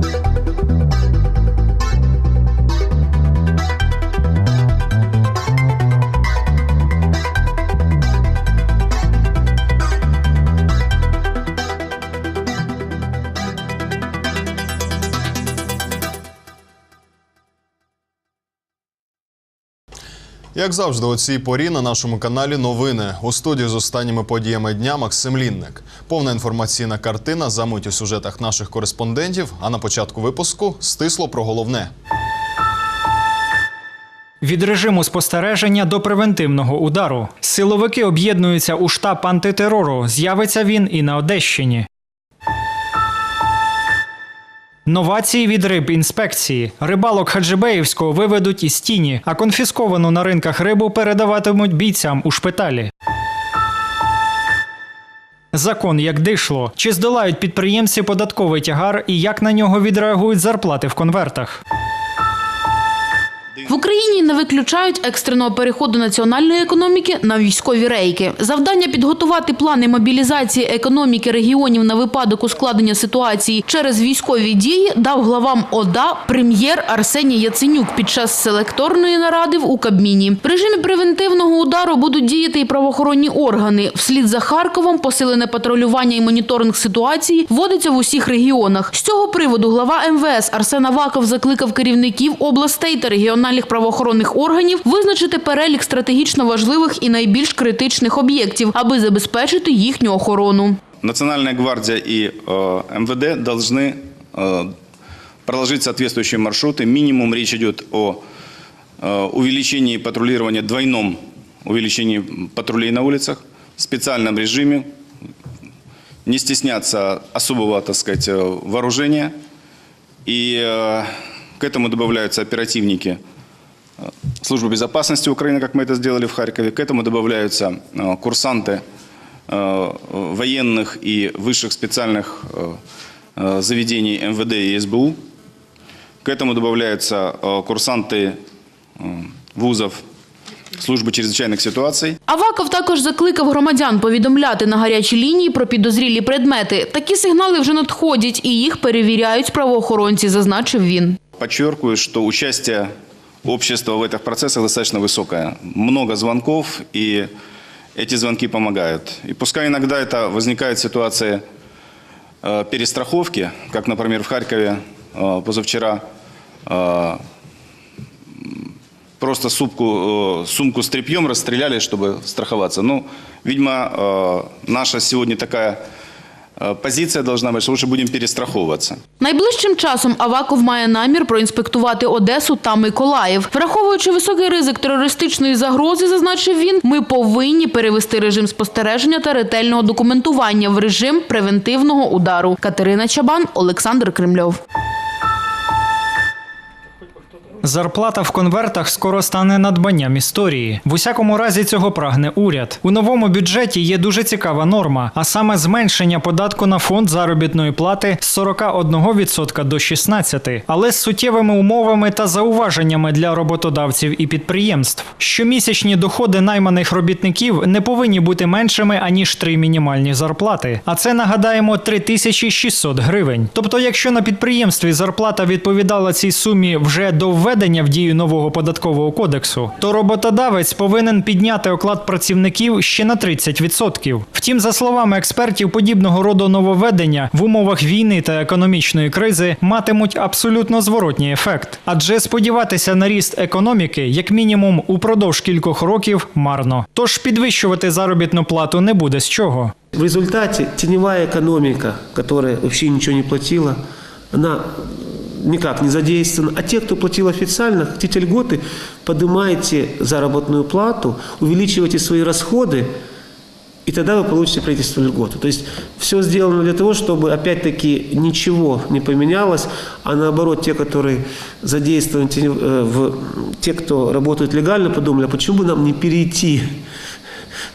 thank you Як завжди, у цій порі на нашому каналі новини у студії з останніми подіями дня Максим Лінник. Повна інформаційна картина замить у сюжетах наших кореспондентів. А на початку випуску стисло про головне. Від режиму спостереження до превентивного удару. Силовики об'єднуються у штаб антитерору. З'явиться він і на Одещині. Новації від риб інспекції. Рибалок Хаджибеївського виведуть із тіні, а конфісковану на ринках рибу передаватимуть бійцям у шпиталі. Закон як дишло. Чи здолають підприємці податковий тягар і як на нього відреагують зарплати в конвертах? В Україні не виключають екстреного переходу національної економіки на військові рейки. Завдання підготувати плани мобілізації економіки регіонів на випадок ускладнення ситуації через військові дії дав главам ОДА прем'єр Арсеній Яценюк під час селекторної наради в Укабміні. В режимі превентивного удару будуть діяти і правоохоронні органи. Вслід за Харковом посилене патрулювання і моніторинг ситуації вводиться в усіх регіонах. З цього приводу глава МВС Арсен Аваков закликав керівників областей та регіональних правоохоронних органів визначити перелік стратегічно важливих і найбільш критичних об'єктів, аби забезпечити їхню охорону. Национальная гвардия и э, МВД должны э, проложить соответствующие маршруты. Минимум речь идет о э, увеличении патрулирования, двойном увеличении патрулей на улицах, в специальном режиме, не стесняться особого, так сказать, э, вооружения. И э, к этому добавляются оперативники э, Службы безопасности Украины, как мы это сделали в Харькове. К этому добавляются э, курсанты э, военных и высших специальных э, э, заведений МВД и СБУ. К этому добавляются э, курсанты э, вузов службы чрезвычайных ситуаций. Аваков також закликав громадян повідомляти на гарячі лінії про підозрілі предмети. Такі сигнали вже надходять і їх перевіряють правоохоронці, зазначив він. Подчеркиваю, что участие общества в этих процессах достаточно высокое. Много звонков, и эти звонки помогают. И пускай иногда это возникает ситуация э, перестраховки, как, например, в Харькове э, позавчера э, просто сумку, сумку с тряпьем расстреляли, чтобы страховаться. Ну, видимо, наша сегодня такая э, позиция должна быть, что лучше будем перестраховываться. Найближчим часом Аваков має намір проінспектувати Одесу та Миколаїв. Враховуючи високий ризик терористичної загрози, зазначив він, ми повинні перевести режим спостереження та ретельного документування в режим превентивного удару. Катерина Чабан, Олександр Кремльов. Зарплата в конвертах скоро стане надбанням історії. В усякому разі цього прагне уряд. У новому бюджеті є дуже цікава норма, а саме зменшення податку на фонд заробітної плати з 41% до 16%, але з суттєвими умовами та зауваженнями для роботодавців і підприємств. Щомісячні доходи найманих робітників не повинні бути меншими аніж три мінімальні зарплати. А це нагадаємо 3600 гривень. Тобто, якщо на підприємстві зарплата відповідала цій сумі вже до введення в дію нового податкового кодексу, то роботодавець повинен підняти оклад працівників ще на 30%. Втім, за словами експертів, подібного роду нововведення в умовах війни та економічної кризи матимуть абсолютно зворотній ефект, адже сподіватися на ріст економіки, як мінімум, упродовж кількох років марно. Тож підвищувати заробітну плату не буде з чого. В результате теневая экономика, которая вообще ничего не платила, она никак не задействована. А те, кто платил официально, хотите льготы, поднимайте заработную плату, увеличивайте свои расходы, и тогда вы получите правительство льготу. То есть все сделано для того, чтобы опять-таки ничего не поменялось, а наоборот те, которые задействованы, э, в, те, кто работает легально, подумали, а почему бы нам не перейти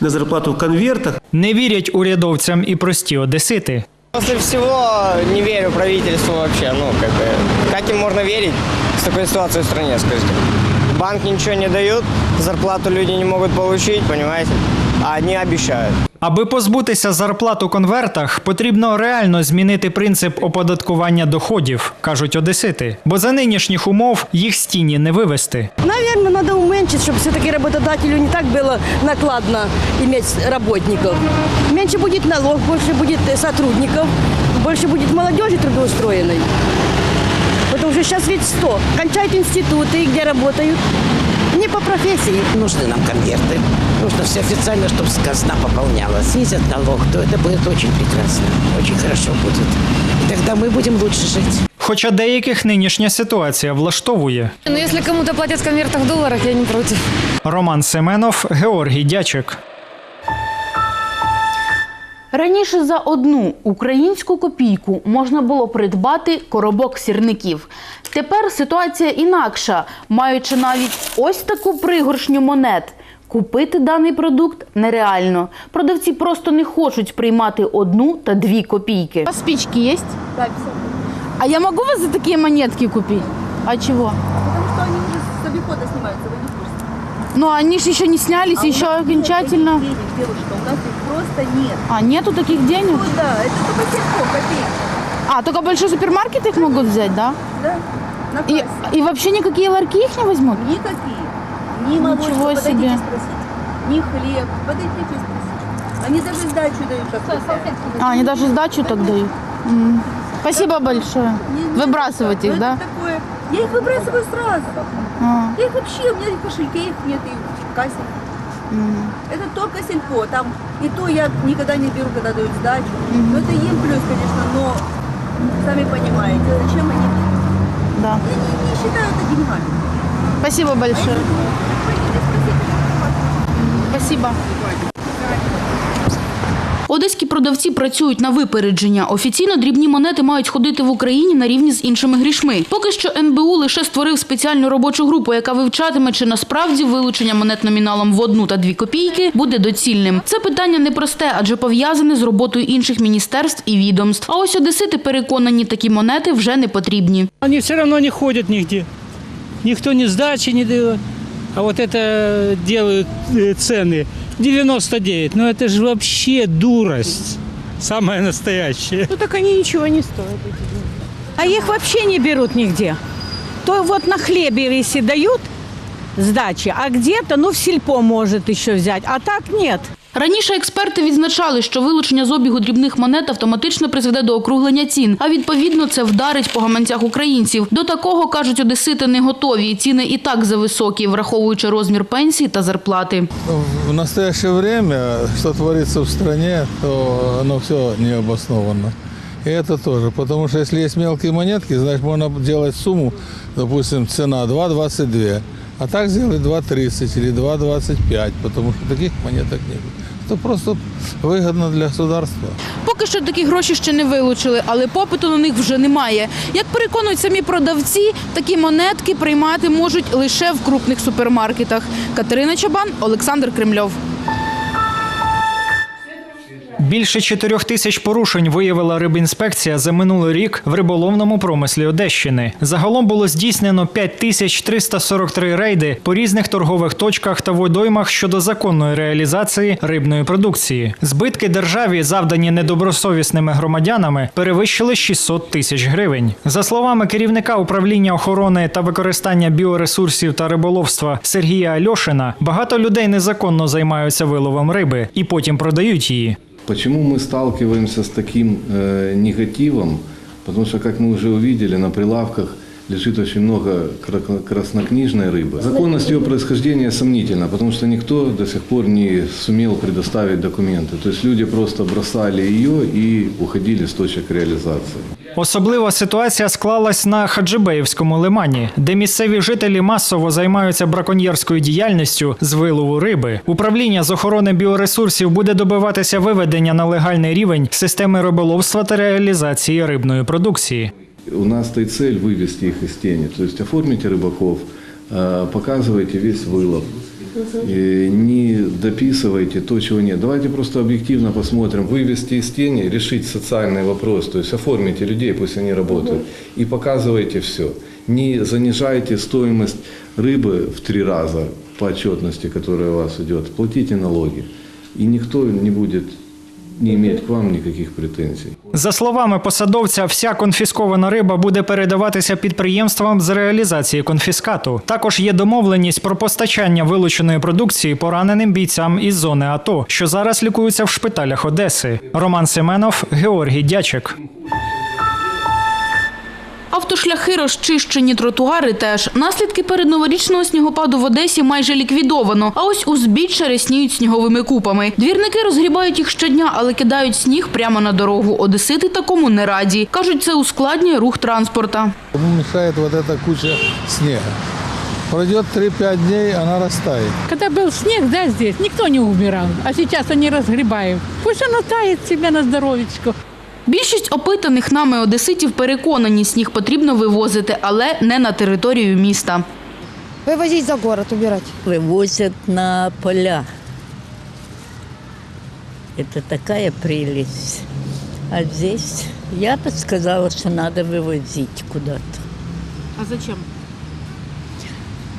на зарплату в конвертах, Не вірять урядовцям і прості одесити. После всего не верю правительству вообще. Ну, как бы, как им можно верить с такой ситуацией в стране, скажите? Банки ничего не дают, зарплату люди не могут получить, понимаете? а они обещают. Аби позбутися зарплат у конвертах, потрібно реально змінити принцип оподаткування доходів, кажуть одесити. Бо за нинішніх умов їх з тіні не вивести. Наверное, надо уменьшить, чтобы все-таки работодателю не так было накладно иметь работников. Меньше будет налог, больше будет э, сотрудников, больше будет молодежи трудоустроенной. Потому что сейчас ведь 100. Кончают институты, где работают. Не по профессии. Нужны нам конверты. Нужно все официально, чтобы казна пополнялась. Снизят налог, то это будет очень прекрасно. Очень хорошо будет. И тогда мы будем лучше жить. Хоча деяких нинішня ситуація влаштовує. Но если кому-то платят в конвертах в долларах, я не против. Роман Семенов, Георгій Дячик. Раніше за одну українську копійку можна було придбати коробок сірників. Тепер ситуація інакша. Маючи навіть ось таку пригоршню монет, купити даний продукт нереально. Продавці просто не хочуть приймати одну та дві копійки. У вас спички є? Да, А я можу вас за такі монетки купити? А чого? Потому что они уже с обихода снимаются, не курсе. Ну, они же еще не снялись, еще окончательно. Денег, девушка, у нас их просто нет. А, нету таких денег? Ну да, это только копейки. А, только большой супермаркет их могут взять, да? Да? На И, и вообще никакие ларьки их не возьмут? Никакие. Ни молочко, Ничего подойдите себе. спросите. Ни хлеб. Подойдите и спросите. Они даже сдачу дают. как А, они даже сдачу так дают. М. Спасибо большое. Выбрасывать их, да? Такое. Я их выбрасываю сразу. А, Я их вообще, у меня в кошельке их нет и в кассе. Это только сельпо. Там и то я никогда не беру, когда дают сдачу. Но это им плюс, конечно, но сами понимаете, зачем они? да. Я не, не считаю это деньгами. Спасибо большое. Спасибо. Одеські продавці працюють на випередження. Офіційно дрібні монети мають ходити в Україні на рівні з іншими грішми. Поки що НБУ лише створив спеціальну робочу групу, яка вивчатиме, чи насправді вилучення монет номіналом в одну та дві копійки буде доцільним. Це питання непросте, адже пов'язане з роботою інших міністерств і відомств. А ось одесити переконані, такі монети вже не потрібні. Они все равно не ходят нигде. Никто ни сдачи не дает. А вот это делают э, цены 99. Ну это же вообще дурость. Самая настоящая. Ну так они ничего не стоят. эти. А их вообще не берут нигде. То вот на хлебе если дают сдачи, а где-то, ну, в сельпо может еще взять, а так нет. Раніше експерти відзначали, що вилучення з обігу дрібних монет автоматично призведе до округлення цін, а відповідно це вдарить по гаманцях українців. До такого, кажуть одесити, не готові. Ціни і так зависокі, враховуючи розмір пенсії та зарплати. В настоящее время, что творится в стране, то оно все необоснованно. И это тоже, потому что если есть мелкие монетки, значит можно делать сумму, допустим, цена 2,22, а так сделать 2,30 или 2,25, потому что таких монеток нет. Это просто выгодно для государства. Поки що такі гроші ще не вилучили, але попиту на них вже немає. Як переконують самі продавці, такі монетки приймати можуть лише в крупних супермаркетах. Катерина Чабан, Олександр Кремльов. Більше чотирьох тисяч порушень виявила рибінспекція за минулий рік в риболовному промислі Одещини. Загалом було здійснено 5343 рейди по різних торгових точках та водоймах щодо законної реалізації рибної продукції. Збитки державі, завдані недобросовісними громадянами, перевищили 600 тисяч гривень. За словами керівника управління охорони та використання біоресурсів та риболовства Сергія Альошина, багато людей незаконно займаються виловом риби і потім продають її. Почему мы сталкиваемся с таким э, негативом? Потому что, как мы уже увидели, на прилавках лежит очень много кра- краснокнижной рыбы. Законность ее происхождения сомнительна, потому что никто до сих пор не сумел предоставить документы. То есть люди просто бросали ее и уходили с точек реализации. Особлива ситуація склалась на Хаджибеївському лимані, де місцеві жителі масово займаються браконьєрською діяльністю з вилову риби. Управління з охорони біоресурсів буде добиватися виведення на легальний рівень системи риболовства та реалізації рибної продукції. У нас стоит цель вывести их из тени. То есть оформите рыбаков, э, показывайте весь вылов. И не дописывайте то, чего нет. Давайте просто объективно посмотрим, вывести из тени, решить социальный вопрос, то есть оформите людей, пусть они работают, и показывайте все. Не занижайте стоимость рыбы в три раза по отчетности, которая у вас идет, платите налоги. и никто не будет не имеет к вам никаких претензий. За словами посадовця, вся конфіскована риба буде передаватися підприємствам з реалізації конфіскату. Також є домовленість про постачання вилученої продукції пораненим бійцям із зони АТО, що зараз лікуються в шпиталях Одеси. Роман Семенов, Георгій Дячик. Автошляхи розчищені, тротуари теж. Наслідки передноворічного снігопаду в Одесі майже ліквідовано. А ось узбіччя рясніють сніговими купами. Двірники розгрібають їх щодня, але кидають сніг прямо на дорогу. Одесити такому не раді. Кажуть, це ускладнює рух транспорта. Мешает вот эта куча снега. Пройдет 3-5 дней, она растает. Когда был снег, да, здесь, никто не убирал. А сейчас они разгребают. Пусть оно тает себе на здоровечко. Більшість опитаних нами одеситів переконані, сніг потрібно вивозити, але не на територію міста. Вывозить за город, убирать. Вывозят на поля. Это такая прелесть. А здесь я бы сказала, что надо вывозить куда-то. А зачем?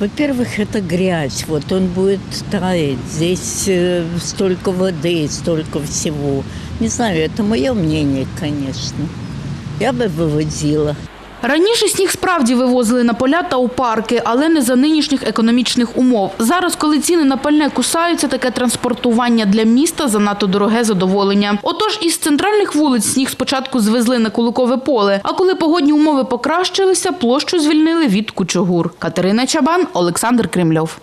Во-первых, это грязь. Вот он будет таять. Здесь э, столько воды, столько всего. Не знаю, это мое мнение, конечно. Я бы вывозила. Раніше сніг справді вивозили на поля та у парки, але не за нинішніх економічних умов. Зараз, коли ціни на пальне кусаються, таке транспортування для міста занадто дороге задоволення. Отож, із центральних вулиць сніг спочатку звезли на Куликове поле, а коли погодні умови покращилися, площу звільнили від кучугур. Катерина Чабан, Олександр Кремльов.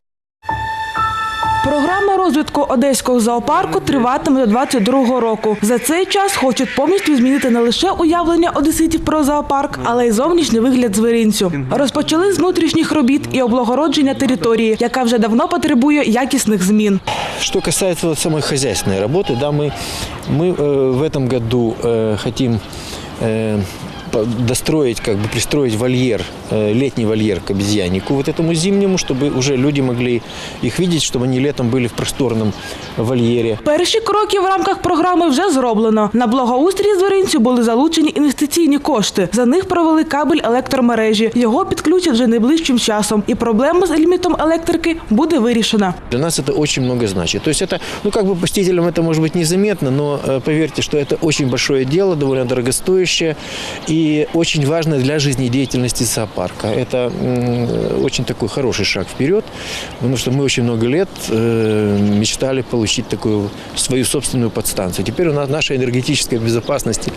Програма розвитку одеського зоопарку триватиме до 22-го року. За цей час хочуть повністю змінити не лише уявлення одеситів про зоопарк, але й зовнішній вигляд звіринцю. Розпочали з внутрішніх робіт і облагородження території, яка вже давно потребує якісних змін. Что касается вот самой хозяйственной работы, да, мы, мы э, в этом году э, хотим э, по- достроить, как бы пристроить вольер, э, летний вольер к обезьяннику, вот этому зимнему, чтобы уже люди могли их видеть, чтобы они летом были в просторном вольере. Перші кроки в рамках програми вже зроблено. На благоустрій звіринцю були залучені інвестиційні кошти. За них провели кабель електромережі. Його підключать вже найближчим часом. І проблема з лімітом електрики буде вирішена. Для нас это очень много значит. То есть это, ну как бы посетителям это может быть незаметно, но э, поверьте, что это очень большое дело, довольно дорогостоящее и очень важное для жизнедеятельности зоопарка. Это м, очень такой хороший шаг вперед, потому что мы очень много лет э, мечтали получить такую свою собственную подстанцию. Теперь у нас наша энергетическая безопасность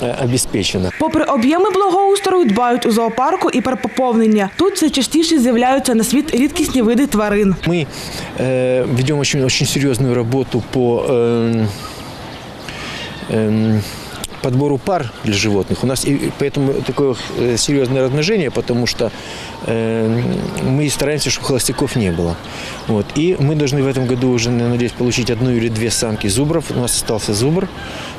э, обеспечена. Попри об'єми благоустрою, дбають у зоопарку і про поповнення. Тут все частіше з'являються на світ рідкісні види тварин. Мы э, ведем очень, очень серьезную работу по эм, эм, подбору пар для животных. У нас и поэтому такое э, серьезное размножение, потому что э, мы стараемся, чтобы холостяков не было. Вот. И мы должны в этом году уже, надеюсь, получить одну или две самки зубров. У нас остался зубр,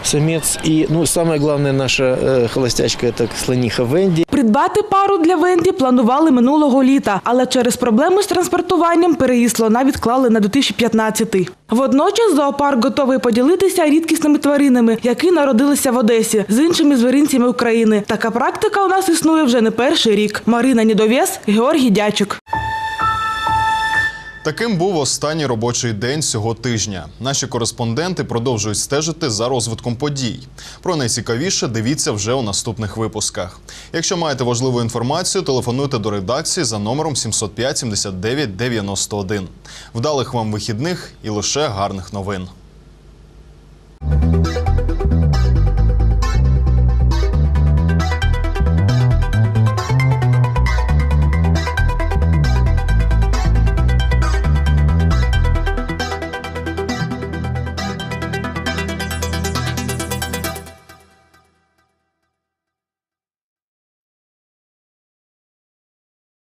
самец. И ну, самая главная наша э, холостячка – это слониха Венди. Придбати пару для Венді планували минулого літа, але через проблеми з транспортуванням переїзд слона відклали на 2015-й. Водночас зоопарк готовий поділитися рідкісними тваринами, які народилися в Одесі, з іншими звіринцями України. Така практика у нас існує вже не перший рік. Марина Нідовєс, Георгій Дячик. Таким був останній робочий день цього тижня. Наші кореспонденти продовжують стежити за розвитком подій. Про найцікавіше дивіться вже у наступних випусках. Якщо маєте важливу інформацію, телефонуйте до редакції за номером 705 79 91. Вдалих вам вихідних і лише гарних новин.